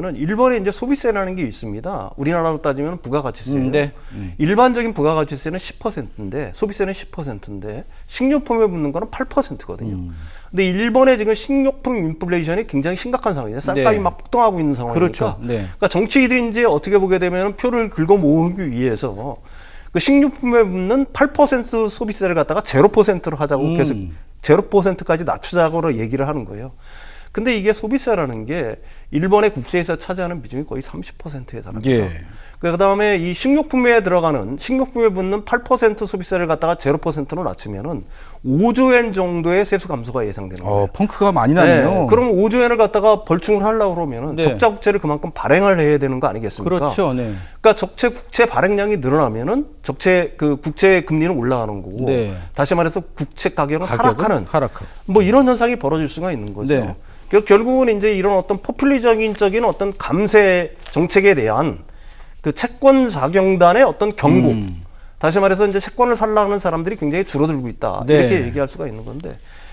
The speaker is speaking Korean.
는 일본에 이제 소비세라는 게 있습니다. 우리나라로 따지면 부가가치세예요. 음, 네. 일반적인 부가가치세는 10%인데 소비세는 10%인데 식료품에 붙는 거는 8%거든요. 음. 근데 일본의 지금 식료품 인플레이션이 굉장히 심각한 상황이에요. 쌀값이 네. 막 폭등하고 있는 상황이니까. 그렇죠. 네. 그러니까 정치인들이 이제 어떻게 보게 되면 표를 긁어 모으기 위해서 그 식료품에 붙는 8% 소비세를 갖다가 0%로 하자고 음. 계속 0%까지 낮추자고 얘기를 하는 거예요. 근데 이게 소비세라는 게 일본의 국세에서 차지하는 비중이 거의 30%에 달합니다. 예. 그 다음에 이 식료품에 들어가는 식료품에 붙는 8% 소비세를 갖다가 0%로 낮추면은 5조엔 정도의 세수 감소가 예상되는 거예요. 어, 펑크가 많이 나네요. 네, 그럼 5조엔을 갖다가 벌충을 하려고 그러면은 네. 적자 국채를 그만큼 발행을 해야 되는 거 아니겠습니까? 그렇죠. 네. 그러니까 적체 국채 발행량이 늘어나면은 적체 그 국채 금리는 올라가는 거고 네. 다시 말해서 국채 가격은, 하락하는 하락하고. 뭐 이런 현상이 벌어질 수가 있는 거죠. 네. 결- 결국은 이제 이런 어떤 포퓰리적인 적인 어떤 감세 정책에 대한 그 채권 자경단의 어떤 경고. 음. 다시 말해서 이제 채권을 살라는 사람들이 굉장히 줄어들고 있다. 네. 이렇게 얘기할 수가 있는 건데